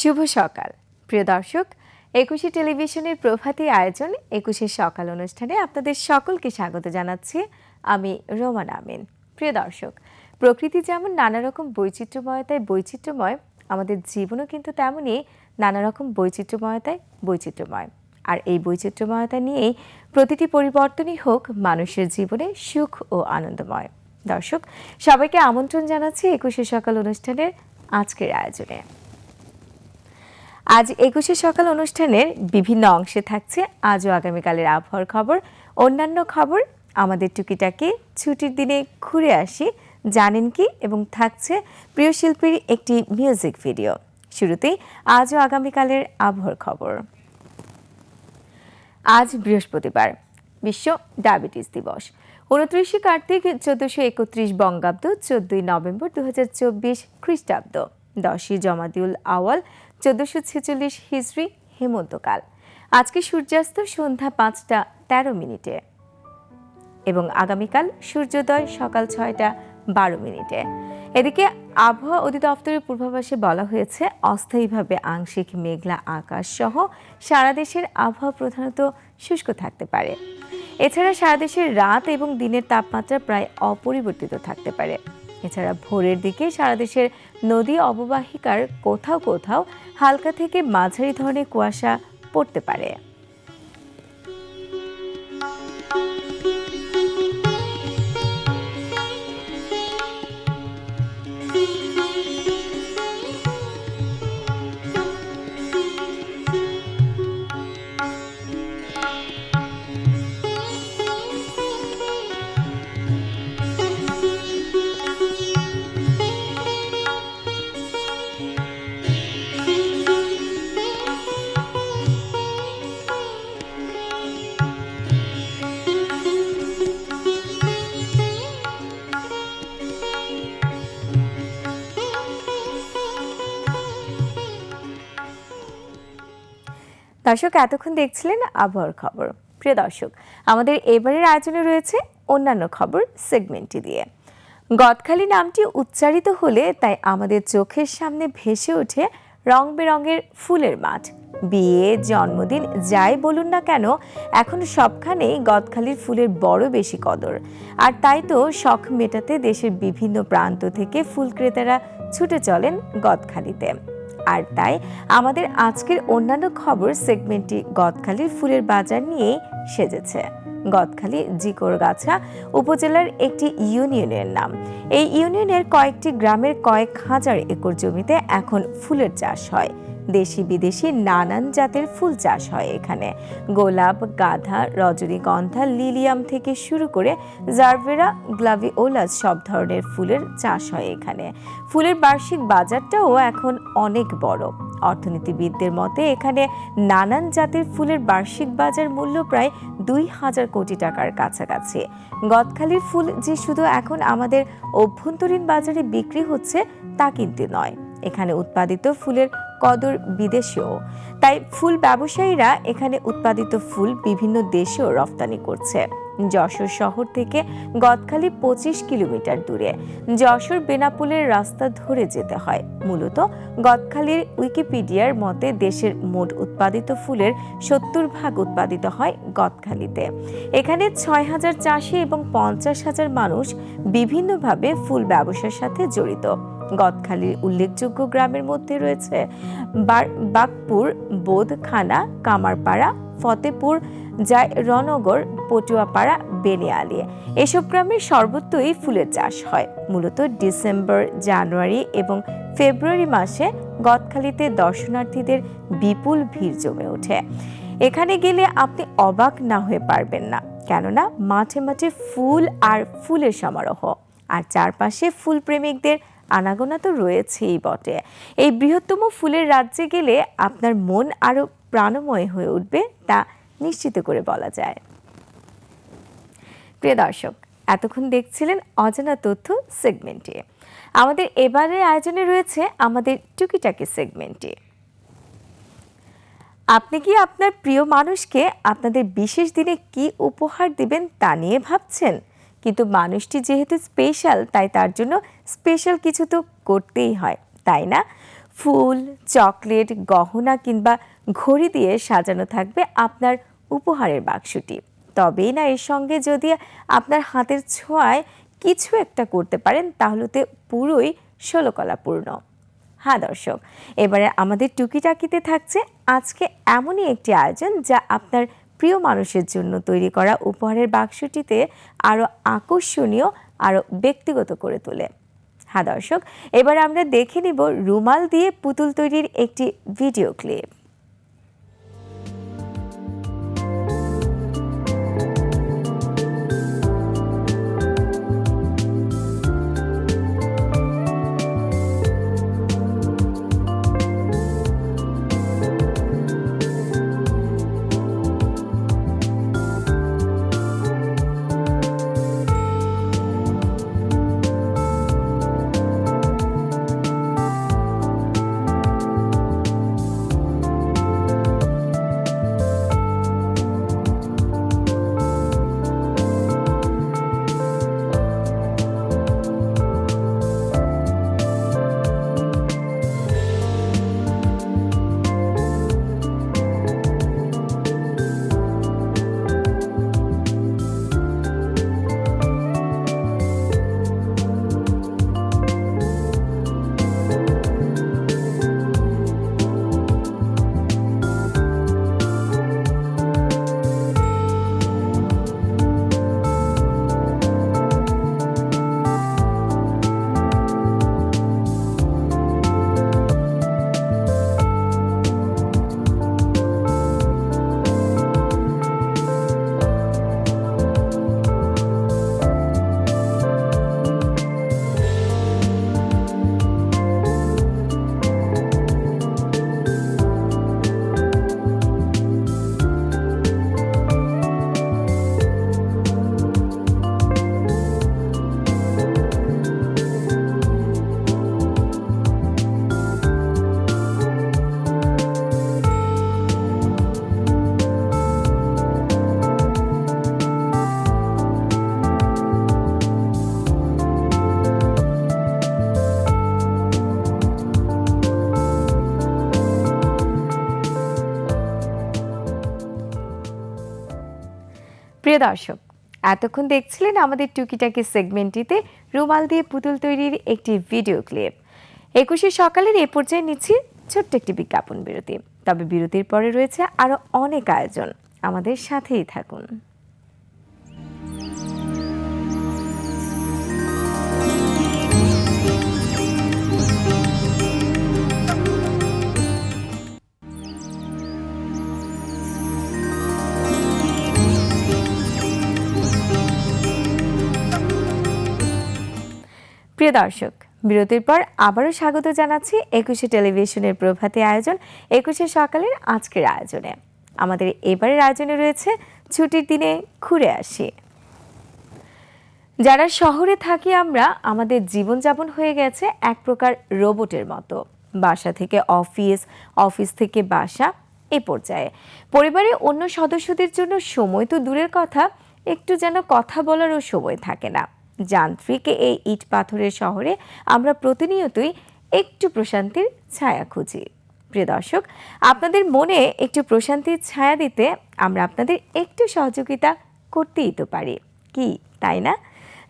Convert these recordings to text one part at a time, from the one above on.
শুভ সকাল। প্রিয় দর্শক, একুশে টেলিভিশনের প্রভাতী আয়োজন একুশে সকাল অনুষ্ঠানে আপনাদের সকলকে স্বাগত জানাচ্ছি আমি রোমান আমিন। প্রিয় দর্শক, প্রকৃতি যেমন নানা রকম বৈচিত্র্যময়তায় বৈচিত্র্যময়, আমাদের জীবনও কিন্তু তেমনই নানা রকম বৈচিত্র্যময়তায় বৈচিত্র্যময়। আর এই বৈচিত্র্যময়তা নিয়েই প্রতিটি পরিবর্তনই হোক মানুষের জীবনে সুখ ও আনন্দময়। দর্শক, সবাইকে আমন্ত্রণ জানাচ্ছি একুশে সকাল অনুষ্ঠানের আজকের আয়োজনে। আজ একুশে সকাল অনুষ্ঠানের বিভিন্ন অংশে থাকছে আজও আগামীকালের আবহাওয়ার খবর। অন্যান্য খবর, আমাদের টুকিটাকে ছুটির দিনে ঘুরে আসি। জানেন কি? এবং থাকছে প্রিয় শিল্পীর একটি মিউজিক ভিডিও। শুরুতেই আজও আগামীকালের আবহাওয়ার খবর। আজ বৃহস্পতিবার, বিশ্ব ডায়াবেটিস দিবস। উনত্রিশে কার্তিক চোদ্দশো একত্রিশ বঙ্গাব্দ, চোদ্দই নভেম্বর দু হাজার চব্বিশ খ্রিস্টাব্দ। দশই জমাদিউল আওয়াল চোদ্দশো ছেচল্লিশ হিজড়ি হেমন্তকাল। আজকে সূর্যাস্ত সন্ধ্যা পাঁচটা তেরো মিনিটে এবং আগামীকাল সূর্যোদয় সকাল ছয়টা বারো মিনিটে। এদিকে আবহাওয়া অধিদপ্তরের পূর্বাভাসে বলা হয়েছে, অস্থায়ীভাবে আংশিক মেঘলা আকাশ সহ সারা দেশের আবহাওয়া প্রধানত শুষ্ক থাকতে পারে। এছাড়া সারা দেশের রাত এবং দিনের তাপমাত্রা প্রায় অপরিবর্তিত থাকতে পারে। এছাড়া ভোরের দিকে সারা দেশের নদী অববাহিকার কোথাও কোথাও হালকা থেকে মাঝারি ধরনের কুয়াশা পড়তে পারে। দর্শক, এতক্ষণ দেখছিলেন আবহাওয়ার খবর। প্রিয় দর্শক, আমাদের এবারের আয়োজনে রয়েছে অন্যান্য খবর সেগমেন্টটি দিয়ে। গদখালি নামটি উচ্চারিত হলে তাই আমাদের চোখের সামনে ভেসে ওঠে রং বেরঙের ফুলের মাঠ। বিয়ে, জন্মদিন, যাই বলুন না কেন, এখন সবখানেই গদখালির ফুলের বড় বেশি কদর। আর তাই তো শখ মেটাতে দেশের বিভিন্ন প্রান্ত থেকে ফুল ক্রেতারা ছুটে চলেন গদখালিতে। আর তাই আমাদের আজকের অন্যান্য খবর সেগমেন্টটি গদখালির ফুলের বাজার নিয়েই সেজেছে। গদখালি জিকোরগাছা উপজেলার একটি ইউনিয়নের নাম। এই ইউনিয়নের কয়েকটি গ্রামের কয়েক হাজার একর জমিতে এখন ফুলের চাষ হয়। দেশি বিদেশি নানান জাতের ফুল চাষ হয় এখানে। গোলাপ, গাধা, রজনীগন্ধা, লিলিয়াম থেকে শুরু করে জারভেরা গ্লাভিওলাস সব ধরনের ফুলের চাষ হয় এখানে। ফুলের বার্ষিক বাজারটাও এখন অনেক বড়। অর্থনীতিবিদদের মতে এখানে নানান জাতের ফুলের বার্ষিক বাজার মূল্য প্রায় দুই হাজার কোটি টাকার কাছাকাছি। গদখালির ফুল যে শুধু এখন আমাদের অভ্যন্তরীণ বাজারে বিক্রি হচ্ছে তা কিন্তু নয়। এখানে উৎপাদিত ফুলের কদর বিদেশেও। তাই ফুল ব্যবসায়ীরা এখানে উৎপাদিত ফুল বিভিন্ন দেশেও রফতানি করছে। যশোর শহর থেকে গদখালি পঁচিশ কিলোমিটার দূরে। যশোর বেনাপুলের রাস্তা ধরে যেতে হয়। মূলত গদখালির উইকিপিডিয়ার মতে দেশের মোট উৎপাদিত ফুলের সত্তর ভাগ উৎপাদিত হয় গদখালিতে এখানে ছয় হাজার চাষি এবং পঞ্চাশ হাজার মানুষ বিভিন্নভাবে ফুল ব্যবসার সাথে জড়িত। গদখালির উল্লেখযোগ্য গ্রামের মধ্যে রয়েছে বাগপুর, বোধখানা, কামারপাড়া, ফতেপুর যায় রনগর পটুয়াপাড়া, বেনিয়ালি। এসব গ্রামের সর্বত্রই ফুলের চাষ হয়। মূলত ডিসেম্বর, জানুয়ারি এবং ফেব্রুয়ারি মাসে গদখালিতে দর্শনার্থীদের বিপুল ভিড় জমে ওঠে। এখানে গেলে আপনি অবাক না হয়ে পারবেন না, কেননা মাঠে মাঠে ফুল আর ফুলের সমারোহ। আর চারপাশে ফুল প্রেমিকদের আনাগোনা তো রয়েছেই বটে। এই বৃহত্তম ফুলের রাজ্যে গেলে আপনার মন আরও প্রাণময় হয়ে উঠবে তা নিশ্চিত করে বলা যায়। প্রিয় দর্শক, এতক্ষণ দেখছিলেন অজানা তথ্য সেগমেন্টে। আমাদের এবারের আয়োজনে রয়েছে আমাদের টুকিটাকি সেগমেন্টে। আপনি কি আপনার প্রিয় মানুষকে আপনাদের বিশেষ দিনে কি উপহার দিবেন তা নিয়ে ভাবছেন? কিন্তু মানুষটি যেহেতু স্পেশাল তাই তার জন্য স্পেশাল কিছু তো করতেই হয়, তাই না? ফুল, চকলেট, গহনা কিংবা ঘড়ি দিয়ে সাজানো থাকবে আপনার উপহারের বাক্সটি। তবেই না, এর সঙ্গে যদি আপনার হাতের ছোঁয়ায় কিছু একটা করতে পারেন, তাহলে তো পুরোই ষোলকলাপূর্ণ হ্যাঁ দর্শক, এবারে আমাদের টুকিটাকিতে থাকছে আজকে এমনই একটি আয়োজন যা আপনার প্রিয় মানুষের জন্য তৈরি করা উপহারের বাক্সটিতে আরও আকর্ষণীয় আরও ব্যক্তিগত করে তোলে। হ্যাঁ দর্শক, এবার আমরা দেখে নিব রুমাল দিয়ে পুতুল তৈরির একটি ভিডিও ক্লিপ। দর্শক, এতক্ষণ দেখছিলেন আমাদের টুকিটাকি সেগমেন্টটিতে রুমাল দিয়ে পুতুল তৈরির একটি ভিডিও ক্লিপ। একুশে সকালের এ পর্যায়ে নিচ্ছি ছোট্ট একটি বিজ্ঞাপন বিরতি। তবে বিরতির পরে রয়েছে আরও অনেক আয়োজন। আমাদের সাথেই থাকুন। প্রিয় দর্শক, বিরতির পর আবারও স্বাগত জানাচ্ছি একুশে টেলিভিশনের প্রভাতী আয়োজন একুশে সকালের আজকের আয়োজনে। আমাদের এবারের আয়োজনে রয়েছে ছুটির দিনে ঘুরে আসি। যারা শহরে থাকি আমরা, আমাদের জীবনযাপন হয়ে গেছে এক প্রকার রোবটের মতো। বাসা থেকে অফিস অফিস থেকে বাসা, এ পর্যায়ে। পরিবারের অন্য সদস্যদের জন্য সময় তো দূরের কথা, একটু যেন কথা বলারও সময় থাকে না। যান্ত্রিক এই ইট পাথরের শহরে আমরা প্রতিনিয়তই একটু প্রশান্তির ছায়া খুঁজি। প্রিয় দর্শক, আপনাদের মনে একটু প্রশান্তির ছায়া দিতে আমরা আপনাদের একটু সহযোগিতা করতেই তো পারি। কি, তাই না?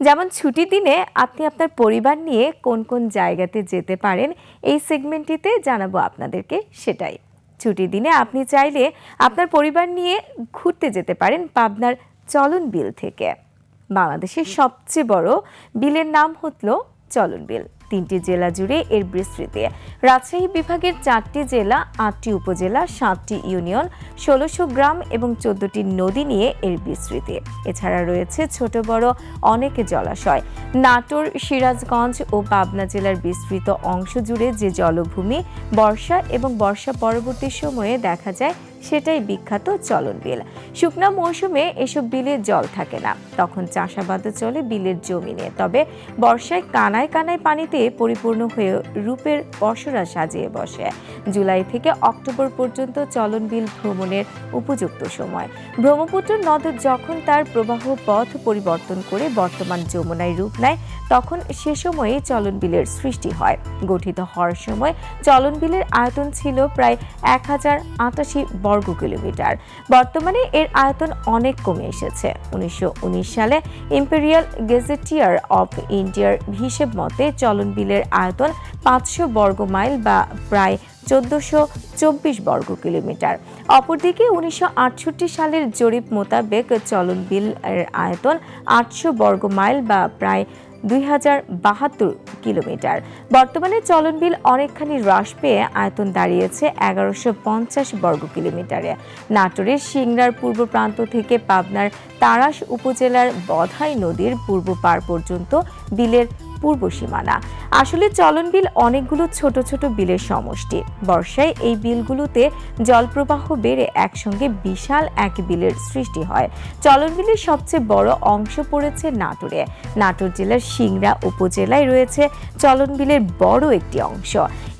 যেমন ছুটির দিনে আপনি আপনার পরিবার নিয়ে কোন কোন জায়গাতে যেতে পারেন, এই সেগমেন্টটিতে জানাব আপনাদেরকে সেটাই। ছুটির দিনে আপনি চাইলে আপনার পরিবার নিয়ে ঘুরতে যেতে পারেন পাবনার চলন বিল থেকে। বাংলাদেশের সবচেয়ে বড় বিলের নাম হলো চলন বিল তিনটি জেলা জুড়ে এর বিস্তৃতি। রাজশাহী বিভাগের চারটি জেলা, আটটি উপজেলা, সাতটি ইউনিয়ন, ষোলোশো গ্রাম এবং চোদ্দটি নদী নিয়ে এর বিস্তৃতি। এছাড়া রয়েছে ছোট বড় অনেক জলাশয়। নাটোর, সিরাজগঞ্জ ও পাবনা জেলার বিস্তৃত অংশ জুড়ে যে জলভূমি বর্ষা এবং বর্ষা পরবর্তী সময়ে দেখা যায় সেটাই বিখ্যাত চলন বিল শুকনা মৌসুমে এসব বিলে জল থাকে না। তখন চাষাবাদও চলে বিলের জমি নিয়ে। তবে বর্ষায় কানায় কানায় পানিতে পরিপূর্ণ হয়ে রূপের পসরা সাজিয়ে বসে। জুলাই থেকে অক্টোবর পর্যন্ত চলনবিল ভ্রমণের উপযুক্ত সময়। ব্রহ্মপুত্র নদ যখন তার প্রবাহ পথ পরিবর্তন করে বর্তমান যমুনায় রূপ নেয় তখন সে সময়ে চলনবিলের সৃষ্টি হয়। গঠিত হওয়ার সময় চলনবিলের আয়তন ছিল প্রায় এক হাজার আটাশি বর্গ কিলোমিটার। বর্তমানে এর আয়তন অনেক কমে এসেছে। উনিশশো উনিশ সালে ইম্পেরিয়াল গেজেটিয়ার অফ ইন্ডিয়ার হিসেব মতে চলন বিলের আয়তন পাঁচশো বর্গ মাইল বা প্রায় চোদ্দশো চব্বিশ বর্গ কিলোমিটার। অপরদিকে উনিশশো আটষট্টি সালের জরিপ মোতাবেক চলনবিল এর আয়তন আটশো বর্গ মাইল বা প্রায় দুই হাজার বাহাত্তর কিলোমিটার। বর্তমানে চলনবিল অনেকখানি হ্রাস পেয়ে আয়তন দাঁড়িয়েছে এগারোশো পঞ্চাশ বর্গ কিলোমিটারে। নাটোরের সিংড়ার পূর্ব প্রান্ত থেকে পাবনার তারাস উপজেলার বধাই নদীর পূর্ব পার পর্যন্ত বিলের পূর্ব সীমানা। আসলে চলন বিল অনেকগুলো ছোট ছোট বিলের সমষ্টি। বর্ষায় এই বিলগুলোতে জলপ্রবাহ বেড়ে একসঙ্গে বিশাল এক বিলের সৃষ্টি হয়। চলন বিলের সবচেয়ে বড় অংশ পড়েছে নাটোরে। নাটোর জেলার সিংড়া উপজেলায় রয়েছে চলন বিলের বড় একটি অংশ।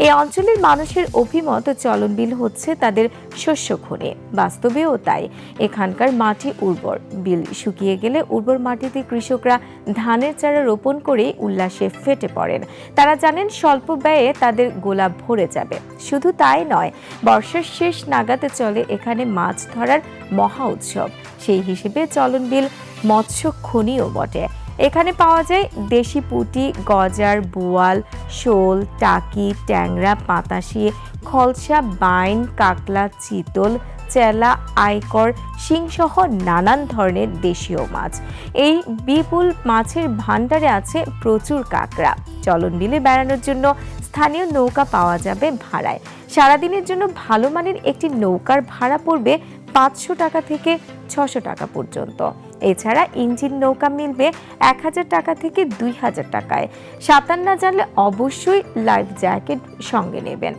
এই অঞ্চলের মানুষের অভিমত চলন বিল হচ্ছে তাদের শস্য খনি। বাস্তবেও তাই। এখানকার মাটি উর্বর। বিল শুকিয়ে গেলে উর্বর মাটিতে কৃষকরা ধানের চারা রোপণ করে উল্লাসে ফেটে পড়েন। তারা জানেন স্বল্প ব্যয়ে তাদের গোলাপ ভরে যাবে। শুধু তাই নয়, বর্ষার শেষ নাগাতে চলে এখানে মাছ ধরার মহা উৎসব। সেই হিসেবে চলন বিল, মৎস্য খনিও বটে। এখানে পাওয়া যায় দেশি পুঁটি, গজার, বোয়াল, শোল, টাকি, ট্যাংরা, পাতাশি, খলসা, বাইন, কাকলা, চিতল চেলা, আইকর, শিংসহ নানান ধরনের দেশীয় মাছ। এই বিপুল মাছের ভাণ্ডারে আছে প্রচুর কাঁকড়া। চলন বিলে বেড়ানোর জন্য স্থানীয় নৌকা পাওয়া যাবে ভাড়ায়। সারাদিনের জন্য ভালো মানের একটি নৌকার ভাড়া পড়বে পাঁচশো টাকা থেকে ছশো টাকা পর্যন্ত। এছাড়া ইঞ্জিন নৌকা মিলবে এক হাজার টাকা থেকে দুই হাজার টাকায়। সাঁতার না জানলে অবশ্যই লাইফ জ্যাকেট সঙ্গে নেবেন।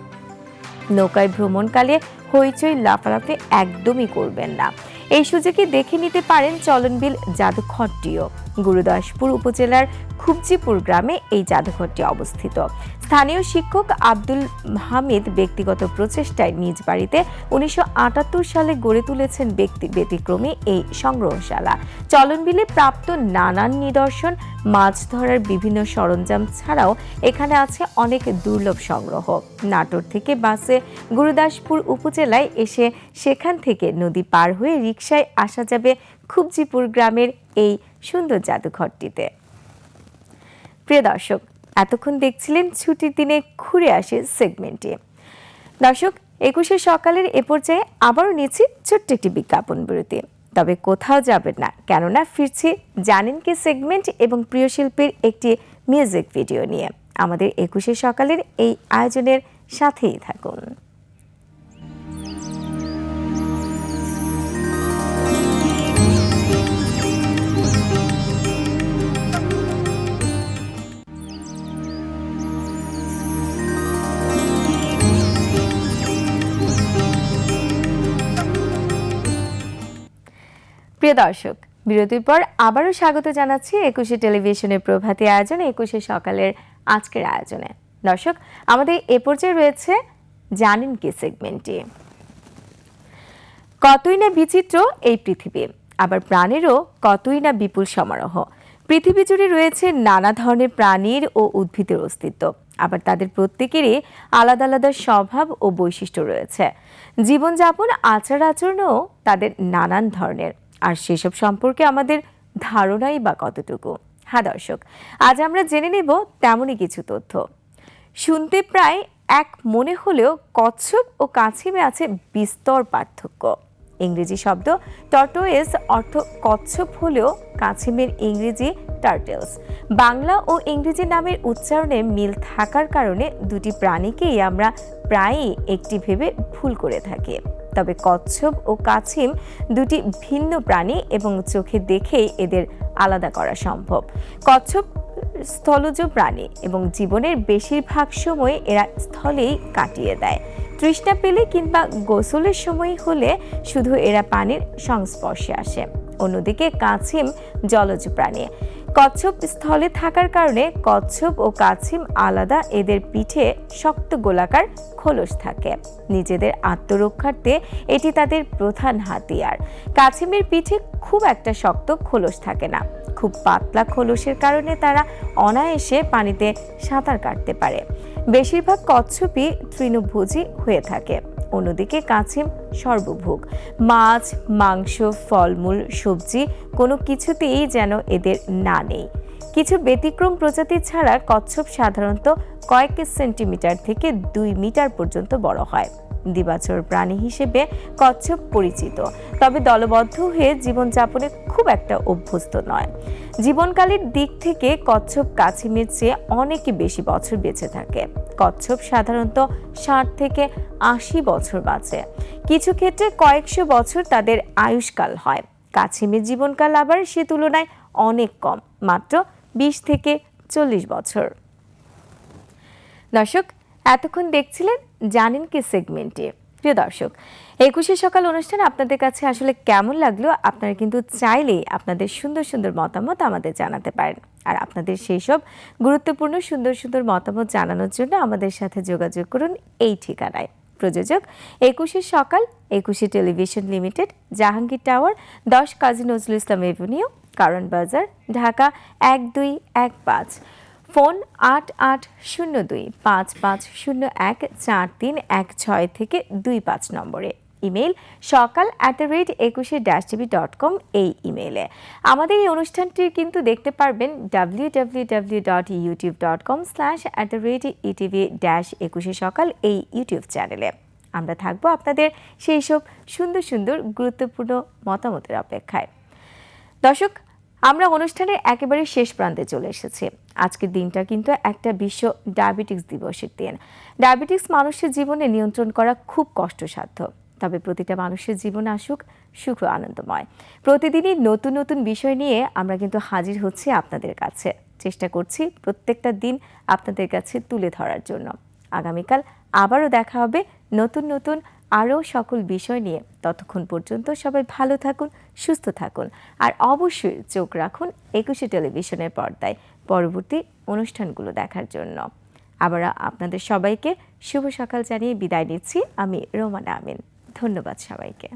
নৌকায় ভ্রমণকালে হইচই লাফালাফি একদমই করবেন না। এই সুযোগে দেখে নিতে পারেন চলনবিল জাদুঘরটিও। গুরুদাসপুর উপজেলার খুবজিপুর গ্রামে এই জাদুঘরটি অবস্থিত। স্থানীয় শিক্ষক আব্দুল হামিদ ব্যক্তিগত প্রচেষ্টায় নিজ বাড়িতে উনিশশো আটাত্তর সালে গড়ে তুলেছেন ব্যক্তি ব্যতিক্রমী এই সংগ্রহশালা। চলনবিলে প্রাপ্ত নানান নিদর্শন, মাছ ধরার বিভিন্ন সরঞ্জাম ছাড়াও এখানে আছে অনেক দুর্লভ সংগ্রহ। নাটোর থেকে বাসে গুরুদাসপুর উপজেলায় এসে সেখান থেকে নদী পার হয়ে রিকশায় আসা যাবে খুবজিপুর গ্রামের এই সুন্দর জাদুঘরটিতে। প্রিয় দর্শক এতক্ষণ দেখছিলেন ছুটির দিনে ঘুরে আসে সেগমেন্টে। দর্শক, একুশে সকালের এ পর্যায়ে আবারও নিয়েছি ছোট্ট একটি বিজ্ঞাপন বিরতি। তবে কোথাও যাবেন না, কেননা ফিরছি জানেন কি সেগমেন্ট এবং প্রিয় শিল্পীর একটি মিউজিক ভিডিও নিয়ে। আমাদের একুশে সকালের এই আয়োজনের সাথেই থাকুন। প্রিয় দর্শক, বিরতির পর আবারও স্বাগত জানাচ্ছি একুশে টেলিভিশনের প্রভাতী আয়োজনে, একুশে সকালের আজকের আয়োজনে। দর্শক, আমাদের এ পর্যায়ে রয়েছে জানেন কি সেগমেন্টটি। কতই না বিচিত্র এই পৃথিবী, আবার প্রাণেরও কতই না বিপুল সমারোহ। পৃথিবী জুড়ে রয়েছে নানা ধরনের প্রাণীর ও উদ্ভিদের অস্তিত্ব, আবার তাদের প্রত্যেকেরই আলাদা আলাদা স্বভাব ও বৈশিষ্ট্য রয়েছে। জীবনযাপন আচার আচরণও তাদের নানান ধরনের। আর সেসব সম্পর্কে আমাদের ধারণাই বা কতটুকু? হ্যাঁ দর্শক, আজ আমরা জেনে নেব তেমনই কিছু তথ্য। শুনতে প্রায় এক মনে হলেও কচ্ছপ ও কাছিমে আছে বিস্তর পার্থক্য। ইংরেজি শব্দ টর্টোয়েস অর্থ কচ্ছপ হলেও কাছিমের ইংরেজি টার্টেলস। বাংলা ও ইংরেজি নামের উচ্চারণে মিল থাকার কারণে দুটি প্রাণীকেই আমরা প্রায়ই একটি ভেবে ভুল করে থাকি। তবে কচ্ছপ ও কাছিম দুটি ভিন্ন প্রাণী এবং চোখে দেখেই এদের আলাদা করা সম্ভব। কচ্ছপ স্থলজ প্রাণী এবং জীবনের বেশিরভাগ সময় এরা স্থলেই কাটিয়ে দেয়। তৃষ্ণা পেলে কিংবা গোসলের সময় হলে শুধু এরা পানির সংস্পর্শে আসে। অন্যদিকে কাছিম জলজ প্রাণী। কচ্ছপ স্থলে থাকার কারণে কচ্ছপ ও কাছিম আলাদা এদের পিঠে শক্ত গোলাকার খোলস থাকে। নিজেদের আত্মরক্ষার্থে এটি তাদের প্রধান হাতিয়ার। কাছিমের পিঠে খুব একটা শক্ত খোলস থাকে না। খুব পাতলা খোলসের কারণে তারা অনায়াসে পানিতে সাঁতার কাটতে পারে। বেশিরভাগ কচ্ছপই তৃণভোজী হয়ে থাকে। অন্যদিকে কাছে সর্বভোগ। মাছ, মাংস, ফলমূল, সবজি কোনো কিছুতেই যেন এদের না নেই। কিছু ব্যতিক্রম প্রজাতি ছাড়া কচ্ছপ সাধারণত কয়েক সেন্টিমিটার থেকে দুই মিটার পর্যন্ত বড় হয়। দিবাচর প্রাণী হিসেবে কচ্ছপ পরিচিত। তবে দলবদ্ধ হয়ে জীবনযাপনে খুব একটা অভ্যস্ত নয়। জীবনকালের দিক থেকে কচ্ছপ কাছিমের চেয়ে অনেক বেশি বছর বেঁচে থাকে। কচ্ছপ সাধারণত ষাট থেকে আশি বছর বাঁচে। কিছু ক্ষেত্রে কয়েকশো বছর তাদের আয়ুষ্কাল হয়। কাছিমের জীবনকাল আবার সে তুলনায় অনেক কম, মাত্র বিশ থেকে চল্লিশ বছর। দর্শক এতক্ষণ দেখছিলেন জানেন কি সেগমেন্টে। প্রিয় দর্শক, একুশে সকাল অনুষ্ঠান আপনাদের কাছে আসলে কেমন লাগল আপনারা কিন্তু চাইলেই আপনাদের সুন্দর সুন্দর মতামত আমাদের জানাতে পারেন। আর আপনাদের সেই সব গুরুত্বপূর্ণ সুন্দর সুন্দর মতামত জানানোর জন্য আমাদের সাথে যোগাযোগ করুন এই ঠিকানায়। প্রযোজক, একুশে সকাল, একুশে টেলিভিশন লিমিটেড, জাহাঙ্গীর টাওয়ার, দশ কাজী নজরুল ইসলাম এভিনিউ, কারণ বাজার, ঢাকা এক দুই এক পাঁচ। ফোন আট আট শূন্য দুই পাঁচ পাঁচ শূন্য এক চার তিন এক ছয় থেকে দুই পাঁচ নম্বরে। ইমেল সকাল অ্যাট দ্য রেট একুশে ড্যাশ টিভি ডট কম এই ইমেলে আমাদের এই অনুষ্ঠানটি কিন্তু দেখতে পারবেন W W W dot YouTube dot com slash at the rate ETV dash একুশে সকাল এই ইউটিউব চ্যানেলে। আমরা থাকব আপনাদের সেই সব সুন্দর সুন্দর গুরুত্বপূর্ণ মতামতের অপেক্ষায়। দর্শক আমরা অনুষ্ঠানের একেবারে শেষ প্রান্তে চলে এসেছি। আজকের দিনটা কিন্তু একটা বিশ্ব ডায়াবেটিক্স দিবসের দিন। ডায়াবেটিক্স মানুষের জীবনে নিয়ন্ত্রণ করা খুব কষ্টসাধ্য। তবে প্রতিটা মানুষের জীবন আসুক, সুখ আনন্দময়। প্রতিদিনই নতুন নতুন বিষয় নিয়ে আমরা কিন্তু হাজির হচ্ছি আপনাদের কাছে। চেষ্টা করছি প্রত্যেকটা দিন আপনাদের কাছে তুলে ধরার জন্য। আগামীকাল আবারও দেখা হবে নতুন নতুন আরও সকল বিষয় নিয়ে। ততক্ষণ পর্যন্ত সবাই ভালো থাকুন সুস্থ থাকুন। আর অবশ্যই চোখ রাখুন একুশে টেলিভিশনের পর্দায় পরবর্তী অনুষ্ঠানগুলো দেখার জন্য। আবার আপনাদের সবাইকে শুভ সকাল জানিয়ে বিদায় নিচ্ছি। আমি রোমানা আমিন। ধন্যবাদ সবাইকে।